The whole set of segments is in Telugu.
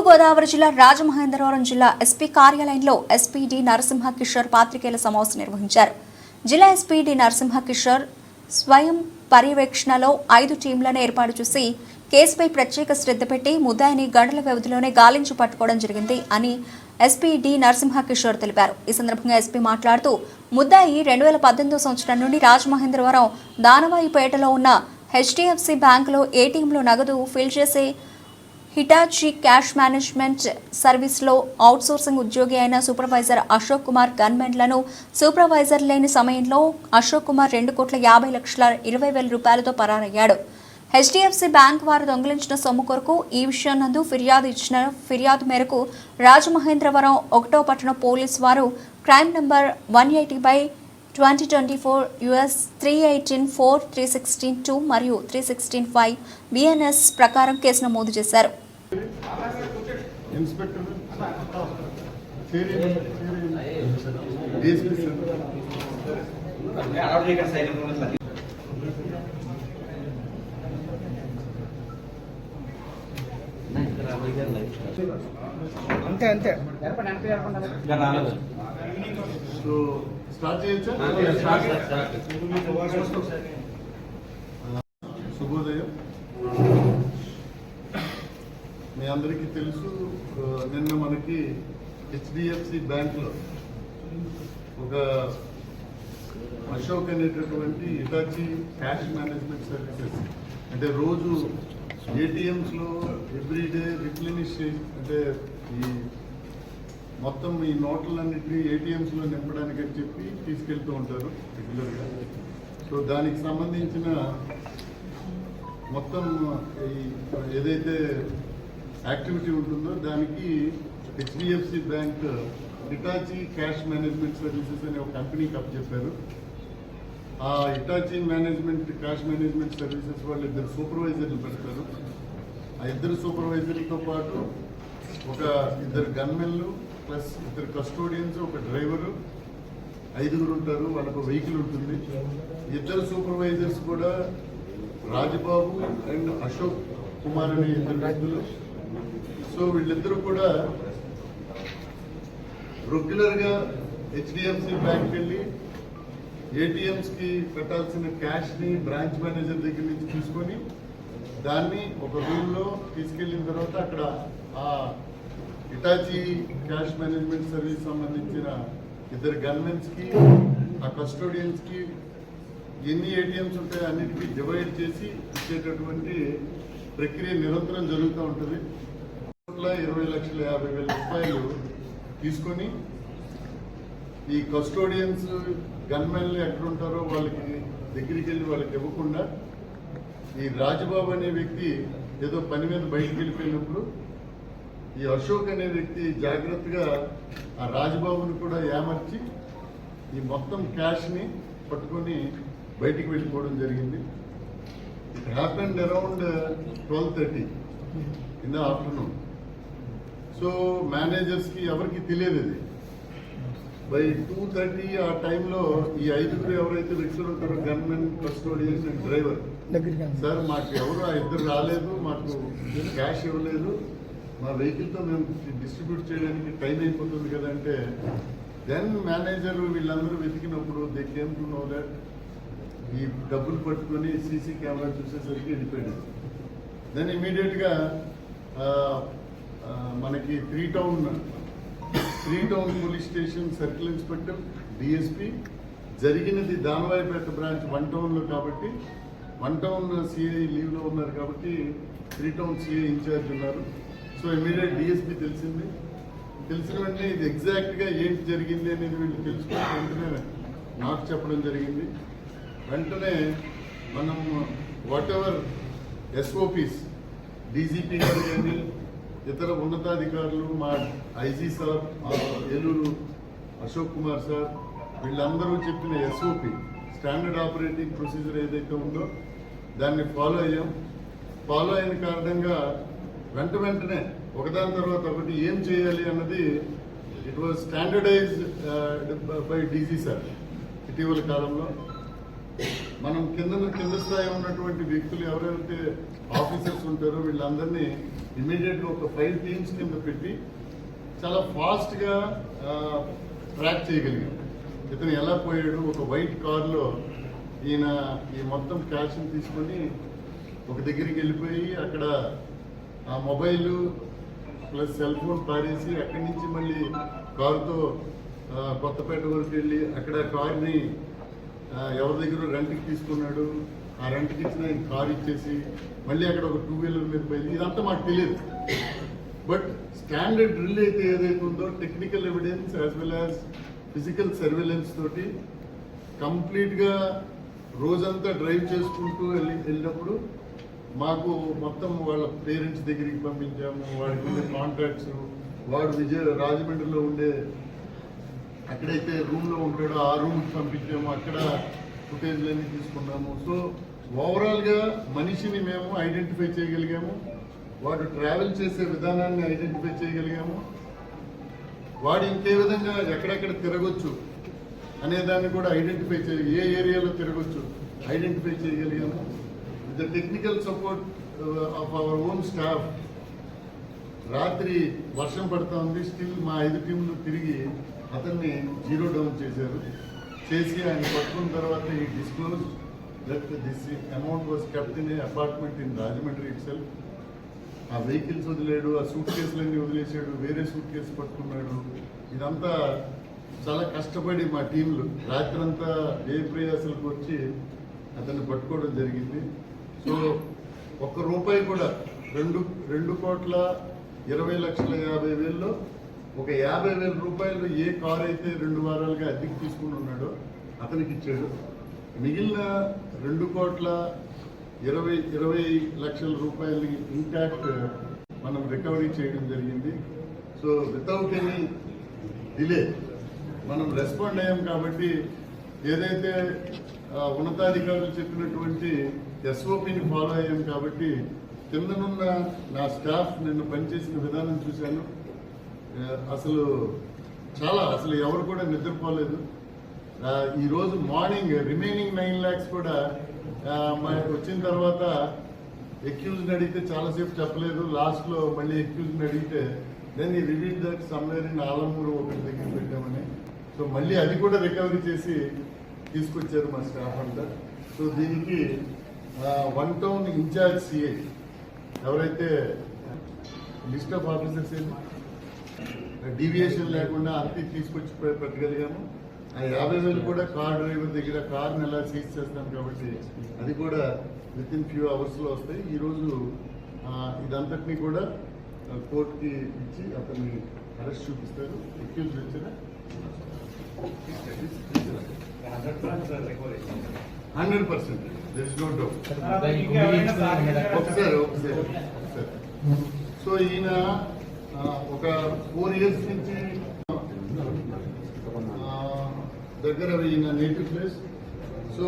తూర్పుగోదావరి జిల్లా రాజమహేంద్రవరం జిల్లా ఎస్పీ కార్యాలయంలో ఎస్పీ డి నరసింహ కిషోర్ పాత్రికేయుల సమావేశం నిర్వహించారు. జిల్లా ఎస్పీ డి నరసింహ కిషోర్ స్వయం పర్యవేక్షణలో ఐదు టీంలను ఏర్పాటు చేసి కేసుపై ప్రత్యేక శ్రద్ధ పెట్టి ముద్దాయిని గంటల వ్యవధిలోనే గాలించి పట్టుకోవడం జరిగింది అని ఎస్పీ డి నరసింహ కిషోర్ తెలిపారు. ఈ సందర్భంగా ఎస్పీ మాట్లాడుతూ ముద్దాయి రెండు వేల పద్దెనిమిదో సంవత్సరం నుండి రాజమహేంద్రవరం దానవాయిపేటలో ఉన్న హెచ్డిఎఫ్సి బ్యాంకులో ఏటీఎంలో నగదు ఫిల్ చేసే హిటాచి క్యాష్ మేనేజ్మెంట్ సర్వీస్లో అవుట్సోర్సింగ్ ఉద్యోగి అయిన సూపర్వైజర్ అశోక్ కుమార్ గన్మెన్లను సూపర్వైజర్ లేని సమయంలో అశోక్ కుమార్ రెండు కోట్ల యాభై లక్షల ఇరవై వేల రూపాయలతో పరారయ్యాడు. హెచ్డిఎఫ్సి బ్యాంక్ వారు దొంగిలించిన సొమ్ము కొరకు ఈ విషయం నందు ఫిర్యాదు ఇచ్చిన ఫిర్యాదు మేరకు రాజమహేంద్రవరం ఒకటో పట్టణ పోలీస్ వారు crime number one eighty by twenty twenty four US three eighteen four three sixteen two మరియు త్రీ సిక్స్టీన్ ఫైవ్ బిఎన్ఎస్ ప్రకారం కేసు నమోదు చేశారు. అంతే అంతే. సో శుభోదయం. మీ అందరికీ తెలుసు నిన్న మనకి హెచ్డిఎఫ్సి బ్యాంక్లో ఒక అశోక్ అనేటటువంటి ఇటాచి క్యాష్ మేనేజ్మెంట్ సర్వీసెస్. అంటే రోజు ఏటీఎంస్లో ఎవ్రీడే రిప్లెనిష్ అంటే ఈ మొత్తం ఈ నోట్లన్నింటినీ ఏటీఎంస్లో నింపడానికి అని చెప్పి తీసుకెళ్తూ ఉంటారు రెగ్యులర్గా. సో దానికి సంబంధించిన మొత్తం ఈ ఏదైతే యాక్టివిటీ ఉంటుందో దానికి HDFC bank Hitachi cash management services అనే ఒక కంపెనీకి అప్పచెప్పారు ఆ Hitachi management cash management services వాళ్ళు ఇద్దరు సూపర్వైజర్లు పెడతారు. ఆ ఇద్దరు సూపర్వైజర్లతో పాటు ఒక ఇద్దరు గన్మెన్లు ప్లస్ ఇద్దరు కస్టోడియన్స్ ఒక డ్రైవరు ఐదుగురు ఉంటారు వాళ్ళకు వెహికల్ ఉంటుంది. ఇద్దరు సూపర్వైజర్స్ కూడా రాజబాబు అండ్ అశోక్ కుమార్ అనే ఇద్దరు వ్యక్తులు. సో వీళ్ళిద్దరూ కూడా రెగ్యులర్గా హెచ్డిఎఫ్సి బ్యాంక్ వెళ్ళి ఏటీఎంస్కి పెట్టాల్సిన క్యాష్ని బ్రాంచ్ మేనేజర్ దగ్గర నుంచి తీసుకొని దాన్ని ఒక రూమ్ తీసుకెళ్ళిన తర్వాత అక్కడ ఆ ఇటాచి క్యాష్ మేనేజ్మెంట్ సర్వీస్ సంబంధించిన ఇద్దరు గన్మెన్స్కి ఆ కస్టోడియన్స్కి ఎన్ని ఏటీఎంస్ ఉంటాయో అన్నిటికీ డివైడ్ చేసి ఇచ్చేటటువంటి ప్రక్రియ నిరంతరం జరుగుతూ ఉంటుంది. ఇరవై లక్షల యాభై వేల రూపాయలు తీసుకొని ఈ కస్టోడియన్స్ గన్మెన్లు ఎక్కడ ఉంటారో వాళ్ళకి దగ్గరికి వెళ్ళి వాళ్ళకి ఇవ్వకుండా ఈ రాజబాబు అనే వ్యక్తి ఏదో పని మీద బయటికి వెళ్ళిపోయినప్పుడు ఈ అశోక్ అనే వ్యక్తి జాగ్రత్తగా ఆ రాజబాబుని కూడా ఏమర్చి ఈ మొత్తం క్యాష్ని పట్టుకొని బయటికి వెళ్ళిపోవడం జరిగింది. It happened around twelve thirty in the afternoon so మేనేజర్స్కి ఎవరికి తెలియదు ఇది. బై టూ థర్టీ ఆ టైంలో ఈ ఐదుగురు ఎవరైతే వ్యక్తులు ఉంటారో gunmen custodians and driver. Sir మాకు ఎవరు ఆ ఇద్దరు రాలేదు మాకు క్యాష్ ఇవ్వలేదు. మా వెహికల్తో మేము డిస్ట్రిబ్యూట్ చేయడానికి టైం అయిపోతుంది కదంటే దెన్ మేనేజర్ వీళ్ళందరూ వెతికినప్పుడు they came to know that ఈ డబ్బులు పట్టుకొని సీసీ కెమెరా చూసేసరికి వెళ్ళిపోయింది దెన్ ఇమీడియట్గా మనకి three town three town police station circle inspector DSP జరిగినది దానవాయిపేట బ్రాంచ్ వన్ టౌన్లో కాబట్టి వన్ టౌన్ సిఐ లీవ్లో ఉన్నారు కాబట్టి three town CI in charge ఉన్నారు. సో ఇమీడియట్ డిఎస్పీ తెలిసింది. తెలిసిన వెంటనే ఇది ఎగ్జాక్ట్గా ఏంటి జరిగింది అనేది వీళ్ళు తెలుసుకుని వెంటనే నాకు చెప్పడం జరిగింది. వెంటనే మనం వాట్ ఎవర్ ఎస్ఓపీస్ డీజీపీ గారు కానీ ఇతర ఉన్నతాధికారులు మా IG sir Eluru Ashok Kumar sir వీళ్ళందరూ చెప్పిన ఎస్ఓపి స్టాండర్డ్ ఆపరేటింగ్ ప్రొసీజర్ ఏదైతే ఉందో దాన్ని ఫాలో అయ్యాం. ఫాలో అయిన కారణంగా వెంట వెంటనే ఒకదాని తర్వాత ఒకటి ఏం చేయాలి అన్నది it was standardize by DG sir ఇటీవల కాలంలో మనం కింద కింద స్థాయి ఉన్నటువంటి వ్యక్తులు ఎవరైతే ఆఫీసర్స్ ఉంటారో వీళ్ళందరినీ ఇమీడియట్గా ఒక ఫైవ్ టీమ్స్ కింద పెట్టి చాలా ఫాస్ట్గా ట్రాక్ uh, చేయగలిగాం. ఇతను ఎలా పోయాడు? ఒక వైట్ కార్లో ఈయన ఈ మొత్తం క్యాష్ని తీసుకొని ఒక దగ్గరికి వెళ్ళిపోయి అక్కడ ఆ మొబైల్ ప్లస్ సెల్ ఫోన్ పాడేసి అక్కడి నుంచి మళ్ళీ కారుతో కొత్తపేట వరకు వెళ్ళి అక్కడ కారుని ఎవరి దగ్గర రెంట్కి తీసుకున్నాడు ఆ రెంట్కి ఇచ్చిన ఆయన కారు ఇచ్చేసి మళ్ళీ అక్కడ ఒక టూ వీలర్ మీద పోయింది ఇదంతా మాకు తెలియదు. బట్ స్టాండర్డ్ డ్రిల్ అయితే ఏదైతే ఉందో technical evidence as well as physical surveillance తోటి కంప్లీట్గా రోజంతా డ్రైవ్ చేసుకుంటూ వెళ్ళి వెళ్ళినప్పుడు మాకు మొత్తం వాళ్ళ పేరెంట్స్ దగ్గరికి పంపించాము వాడికి ఉండే కాంటాక్ట్స్ వాడు విజయ రాజమండ్రిలో ఉండే ఎక్కడైతే రూమ్లో ఉంటాడో ఆ రూమ్కి పంపించాము. అక్కడ ఫుటేజ్లన్నీ తీసుకున్నాము. సో ఓవరాల్గా మనిషిని మేము ఐడెంటిఫై చేయగలిగాము. వాడు ట్రావెల్ చేసే విధానాన్ని ఐడెంటిఫై చేయగలిగాము. వాడు ఇంకే విధంగా ఎక్కడెక్కడ తిరగొచ్చు అనే దాన్ని కూడా ఐడెంటిఫై చేయ ఏ ఏరియాలో తిరగొచ్చు ఐడెంటిఫై చేయగలిగాము. The technical technical support of our own staff రాత్రి వర్షం పడుతూ ఉంది స్టిల్ మా ఐదు టీంలు తిరిగి అతన్ని జీరో డౌన్ చేశారు. చేసి ఆయన పట్టుకున్న తర్వాత ఈ disclose that this amount was kept in a apartment in Rajahmundry itself ఆ వెహికల్స్ వదిలేడు ఆ సూట్ కేసులన్నీ వదిలేసాడు వేరే సూట్ కేసు పట్టుకున్నాడు. ఇదంతా చాలా కష్టపడి మా టీంలు రాత్రంతా ఏ ప్రయాసాలకు వచ్చి అతన్ని పట్టుకోవడం జరిగింది. సో ఒక్క రూపాయి కూడా రెండు రెండు కోట్ల ఇరవై లక్షల యాభై వేల్లో ఒక యాభై వేల రూపాయలు ఏ కార్ అయితే రెండు వారాలుగా అద్దెకి తీసుకుని ఉన్నాడో అతనికి ఇచ్చాడు. మిగిలిన రెండు కోట్ల ఇరవై ఇరవై లక్షల రూపాయలని ఇంటాక్ట్ మనం రికవరీ చేయడం జరిగింది. సో వితౌట్ ఎనీ డిలే మనం రెస్పాండ్ అయ్యాం కాబట్టి ఏదైతే ఉన్నతాధికారులు చెప్పినటువంటి ఎస్ఓపిని ఫాలో అయ్యాం కాబట్టి కిందనున్న నా స్టాఫ్ నిన్ను పనిచేసిన విధానం చూశాను. అసలు చాలా అసలు ఎవరు కూడా నిద్రపోలేదు. ఈరోజు మార్నింగ్ రిమైనింగ్ నైన్ ల్యాక్స్ కూడా వచ్చిన తర్వాత ఎక్యూజ్ని అడిగితే చాలాసేపు చెప్పలేదు. లాస్ట్లో మళ్ళీ ఎక్యూజ్ని అడిగితే దెన్ ఈ reveal that somewhere in Alamuru ఒకటి దగ్గర పెట్టామని. సో మళ్ళీ అది కూడా రికవరీ చేసి తీసుకొచ్చారు మా స్టాఫ్ అంతా. సో దీనికి one town in charge CI ఎవరైతే లిస్ట్ ఆఫ్ ఆఫీసర్స్ డీవియేషన్ లేకుండా అంతే తీసుకొచ్చి పెట్టగలిగాము. ఆ యాభై వేలు కూడా కార్ డ్రైవర్ దగ్గర కార్ని ఎలా సీజ్ చేస్తాం కాబట్టి అది కూడా విత్ ఇన్ ఫ్యూ అవర్స్లో వస్తాయి. ఈ రోజు ఇదంతటినీ కూడా కోర్టుకి ఇచ్చి అతన్ని అరెస్ట్ చూపిస్తారు. ఎక్యూజ్ వచ్చిన హండ్రెడ్ పర్సెంట్. ఒకసారి ఒకసారి సో ఈయన ఒక ఫోర్ ఇయర్స్ నుంచి దగ్గర ఈయన నేటివ్ ప్లేస్. సో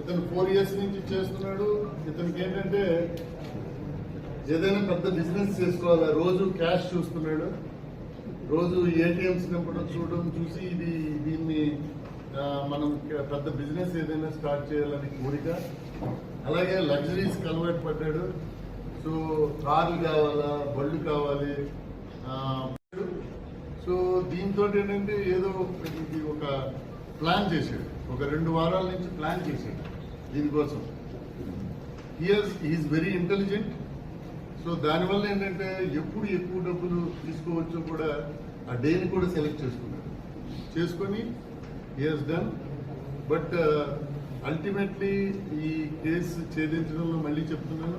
ఇతను ఫోర్ ఇయర్స్ నుంచి చేస్తున్నాడు. ఇతనికి ఏంటంటే ఏదైనా పెద్ద బిజినెస్ చేసుకోవాలి. రోజు క్యాష్ చూస్తున్నాడు. రోజు ఏటీఎంస్ నింపడం చూడడం చూసి ఇది దీన్ని మనం పెద్ద బిజినెస్ ఏదైనా స్టార్ట్ చేయాలని కోరిక. అలాగే లగ్జరీస్ కన్వర్ట్ పడ్డాడు. సో కార్లు కావాలా బళ్ళు కావాలి సో దీంతో ఏంటంటే ఏదో ఇది ఒక ప్లాన్ చేశాడు. ఒక రెండు వారాల నుంచి ప్లాన్ చేశాడు దీనికోసం. Here's is very intelligent so దానివల్ల ఏంటంటే ఎప్పుడు ఎక్కువ డబ్బులు తీసుకోవచ్చో కూడా ఆ డేని కూడా సెలెక్ట్ చేసుకున్నాడు. చేసుకొని హియర్స్ డన్ బట్ అల్టిమేట్లీ ఈ కేసు ఛేదించడంలో మళ్ళీ చెప్తున్నాను.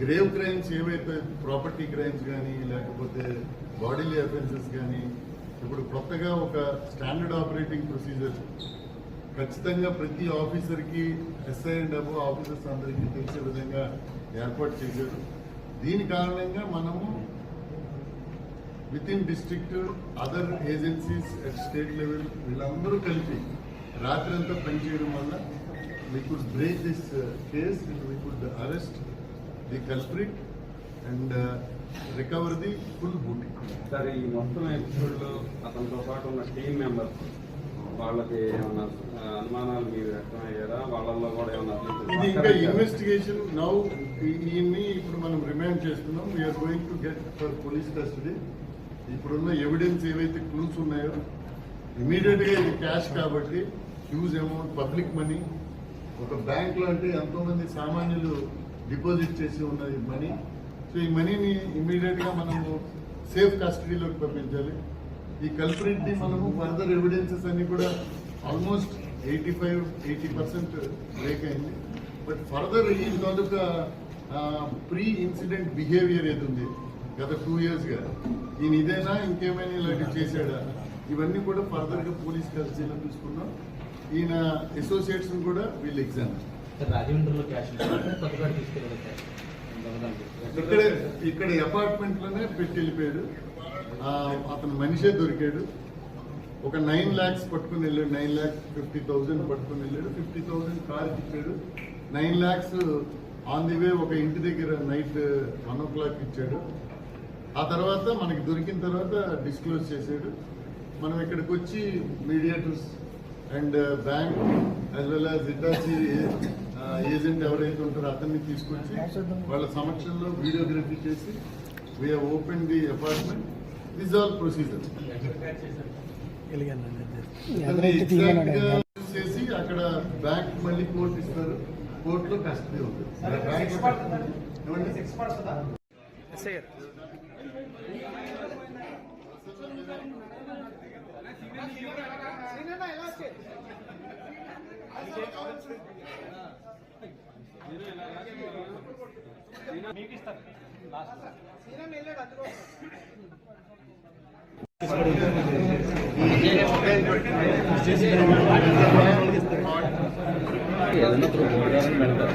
గ్రేవ్ క్రైమ్స్ ఏవైతే ప్రాపర్టీ క్రైమ్స్ కానీ లేకపోతే బాడీలీ అఫెన్సెస్ కానీ ఇప్పుడు కొత్తగా ఒక స్టాండర్డ్ ఆపరేటింగ్ ప్రొసీజర్ ఖచ్చితంగా ప్రతి ఆఫీసర్కి ఎస్ఐ అండ్ అబో ఆఫీసర్స్ అందరికీ తెలిసే విధంగా ఏర్పాటు చేశారు. దీని కారణంగా మనము with in district other agencies at state level వీళ్ళందరూ కలిపి రాత్రి అంతా పనిచేయడం వల్ల we could break this case we could arrest the culprit and recover the full booty sir ఈ మొత్తం ఎపిసోడ్లో అతనితో పాటు ఉన్న టీం మెంబర్స్ వాళ్ళకి ఏమన్నా అనుమానాలు మీరు వ్యక్తమయ్యారా? వాళ్ళల్లో కూడా ఏమన్నా ఇది ఇంకా ఇన్వెస్టిగేషన్ నౌ ఈయన్ని ఇప్పుడు మనం రిమాండ్ చేస్తున్నాం. We are going to get for police custody ఇప్పుడున్న ఎవిడెన్స్ ఏవైతే క్లూస్ ఉన్నాయో ఇమీడియట్గా ఇది క్యాష్ కాబట్టి హ్యూజ్ అమౌంట్ పబ్లిక్ మనీ ఒక బ్యాంక్లో అంటే ఎంతో మంది సామాన్యులు డిపాజిట్ చేసి ఉన్నది మనీ సో ఈ మనీని ఇమీడియట్గా మనము సేఫ్ కస్టడీలోకి పంపించాలి. ఈ కల్పరేట్ని మనము ఫర్దర్ ఎవిడెన్సెస్ అన్ని కూడా almost eighty five eighty percent break అయింది. బట్ ఫర్దర్ ఈ తాలూకా ప్రీ ఇన్సిడెంట్ బిహేవియర్ ఏది ఉంది? గత టూ ఇయర్స్ ఈయన ఇదేనా? ఇంకేమైనా ఇలాంటివి చేశాడా? ఇవన్నీ కూడా ఫర్దర్గా పోలీస్ కస్టడీలో తీసుకున్నాం ఈయన అసోసియేట్స్ కూడా వీళ్ళు ఎగ్జామ్ రాజమండ్రిలో క్యాష్. ఇక్కడే ఇక్కడ అపార్ట్మెంట్లోనే పెట్టి వెళ్ళిపోయాడు అతను మనిషే దొరికాడు. ఒక నైన్ ల్యాక్స్ పట్టుకుని వెళ్ళాడు. నైన్ ల్యాక్స్ ఫిఫ్టీ థౌసండ్ పట్టుకుని వెళ్ళాడు. ఫిఫ్టీ థౌసండ్ కార్ ఇచ్చాడు. Nine lakhs on the way ఒక ఇంటి దగ్గర నైట్ వన్ ఓ క్లాక్ ఇచ్చాడు. ఆ తర్వాత మనకి దొరికిన తర్వాత డిస్క్లోజ్ చేశాడు. మనం ఇక్కడికి వచ్చి mediators and bank as well as Hitachi agent ఎవరైతే ఉంటారో అతన్ని తీసుకొచ్చి వాళ్ళ సమక్షంలో వీడియోగ్రఫీ చేసి we open the apartment this all procedure చేసి అక్కడ బ్యాంక్ మళ్ళీ కోర్టు ఇస్తారు. కోర్టులో కస్టడీ ఉంటుంది బ్యాంక్ ఏమండి ఏదైనా ప్రూఫ్ పెడతారు